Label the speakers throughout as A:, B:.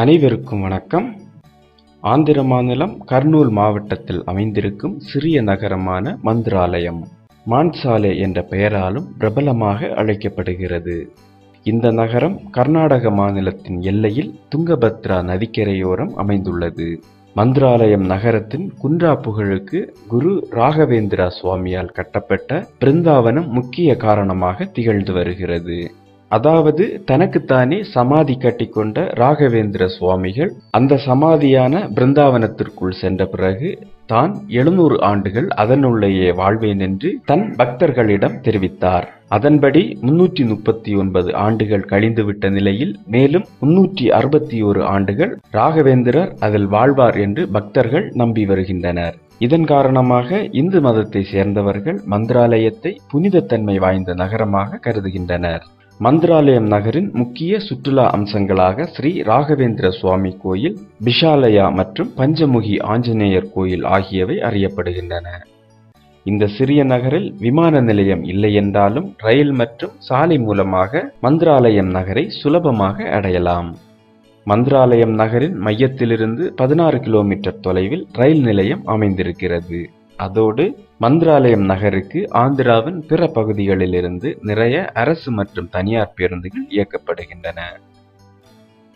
A: அனைவருக்கும் வணக்கம். ஆந்திர மாநிலம் கர்னூல் மாவட்டத்தில் அமைந்திருக்கும் சிறிய நகரமான மந்திராலயம் மான்சாலே என்ற பெயராலும் பிரபலமாக அழைக்கப்படுகிறது. இந்த நகரம் கர்நாடக மாநிலத்தின் எல்லையில் துங்கபத்ரா நதிக்கரையோரம் அமைந்துள்ளது. மந்திராலயம் நகரத்தின் குன்றா புகழுக்கு குரு ராகவேந்திரா சுவாமியால் கட்டப்பட்ட பிருந்தாவனம் முக்கிய காரணமாக திகழ்ந்து வருகிறது. அதாவது தனக்குத்தானே சமாதி கட்டிக்கொண்ட ராகவேந்திர சுவாமிகள் அந்த சமாதியான பிருந்தாவனத்திற்குள் சென்ற பிறகு தான் எழுநூறு ஆண்டுகள் அதனுள்ளேயே வாழ்வேன் என்று தன் பக்தர்களிடம் தெரிவித்தார். அதன்படி முன்னூற்றி முப்பத்தி ஒன்பது ஆண்டுகள் கழிந்துவிட்ட நிலையில் மேலும் முன்னூற்றி அறுபத்தி ஒரு ஆண்டுகள் ராகவேந்திரர் அதில் வாழ்வார் என்று பக்தர்கள் நம்பி வருகின்றனர். இதன் காரணமாக இந்து மதத்தை சேர்ந்தவர்கள் மந்திராலயத்தை புனிதத்தன்மை வாய்ந்த நகரமாக கருதுகின்றனர். மந்திராலயம் நகரின் முக்கிய சுற்றுலா அம்சங்களாக ஸ்ரீ ராகவேந்திர சுவாமி கோயில் பிஷாலயா மற்றும் பஞ்சமுகி ஆஞ்சநேயர் கோயில் ஆகியவை அறியப்படுகின்றன. இந்த சிறிய நகரில் விமான நிலையம் இல்லை என்றாலும் ரயில் மற்றும் சாலை மூலமாக மந்திராலயம் நகரை சுலபமாக அடையலாம். மந்திராலயம் நகரின் மையத்திலிருந்து பதினாறு கிலோமீட்டர் தொலைவில் ரயில் நிலையம் அமைந்திருக்கிறது. அதோடு மந்திராலயம் நகருக்கு ஆந்திராவின் பிற பகுதிகளிலிருந்து நிறைய அரசு மற்றும் தனியார் பேருந்துகள் இயக்கப்படுகின்றன.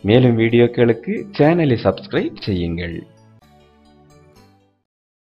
A: மேலும் வீடியோக்களுக்கு சேனலை சப்ஸ்கிரைப் செய்யுங்கள்.